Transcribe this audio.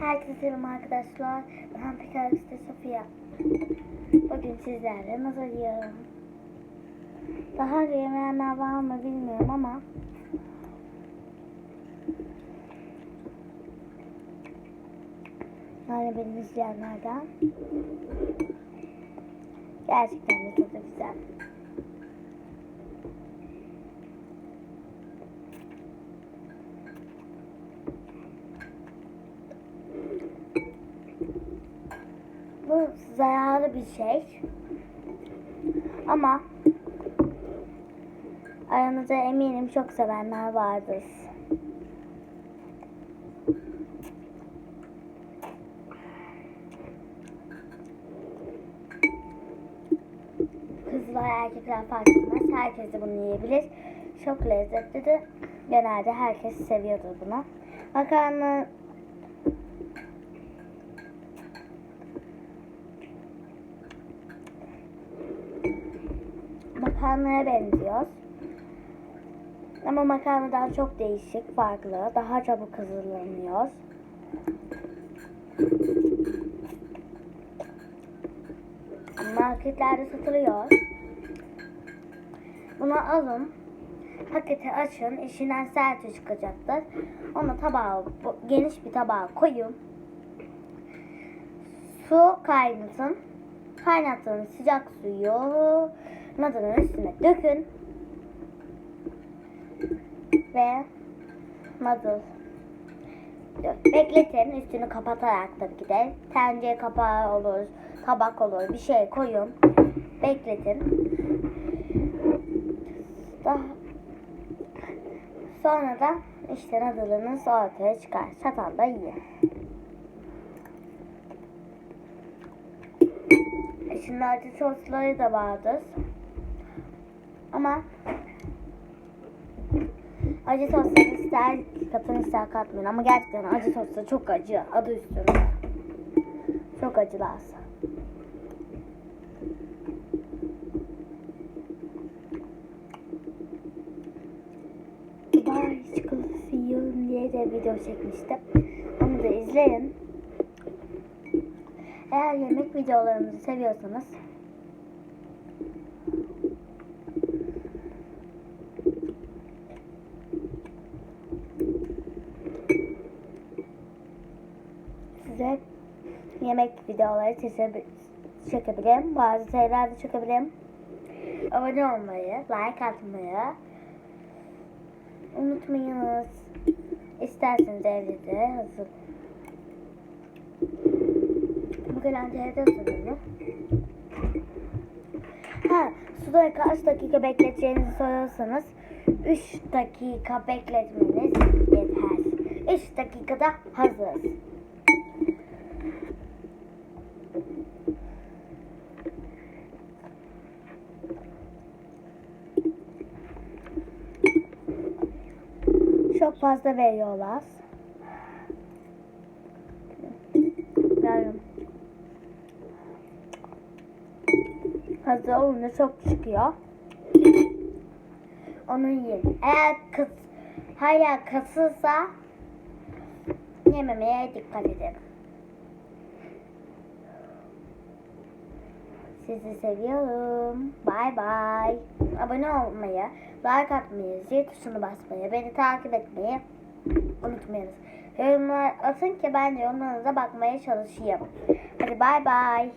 Herkese selam arkadaşlar. Ben Pekariste Sofia. Bugün sizlerle nasıl yiyorum? Daha önce yemeyenler var mı bilmiyorum ama yani beni izleyenlerden gerçekten de çok güzel. Bu zararlı bir şey. Ama aranızda eminim çok sevenler vardır. Kızlar erkekler fark etmez. Herkes de bunu yiyebilir. Çok lezzetlidir. Genelde herkes seviyordur bunu. Makarna makarnaya benziyor. Ama makarnadan çok değişik, farklı. Daha çabuk hazırlanıyor. Marketlerde satılıyor. Bunu alın. Paketi açın. İçinden sertçe çıkacaktır. Onu tabağa, geniş bir tabağa koyun. Su kaynatın. Kaynattığınız sıcak suyu nadılın üstüne dökün. Ve nadıl bekletin. Üstünü kapatarak tabii ki de. Tencere kapağı olur, tabak olur. Bir şey koyun. Bekletin. Daha Sonra da işte nadılınız ortaya çıkar. Çatalla yiyin. Şimdi acı sosları da vardır. Ama acı sosları ister katın ister katmayın. Ama gerçekten acı sosları çok acı. Adı üstünde. Çok acılar. Dubai çikolatası diye de video çekmiştim. Onu da izleyin. Eğer yemek videolarımızı seviyorsanız size yemek videoları çekebi- çekebilirim. Bazı şeyler de çekebilirim. Abone olmayı, like atmayı unutmayınız. İsterseniz evde de hazır. Bugün evde hazırlanır. Ha, suda kaç dakika bekleteceğinizi sorarsanız 3 dakika bekletmeniz yeter. 3 dakikada hazır. Çok fazla veriyorlar. Yarım. Hazır olunca çok çıkıyor. Onu yiyin. Eğer kız hala kasılsa yememeye dikkat edin. Sizi seviyorum. Bay bay. Abone olmayı, like atmayı, zil tuşunu basmayı, beni takip etmeyi unutmayınız. Yorumlar atın ki ben de yorumlarınıza bakmaya çalışayım. Hadi bay bay.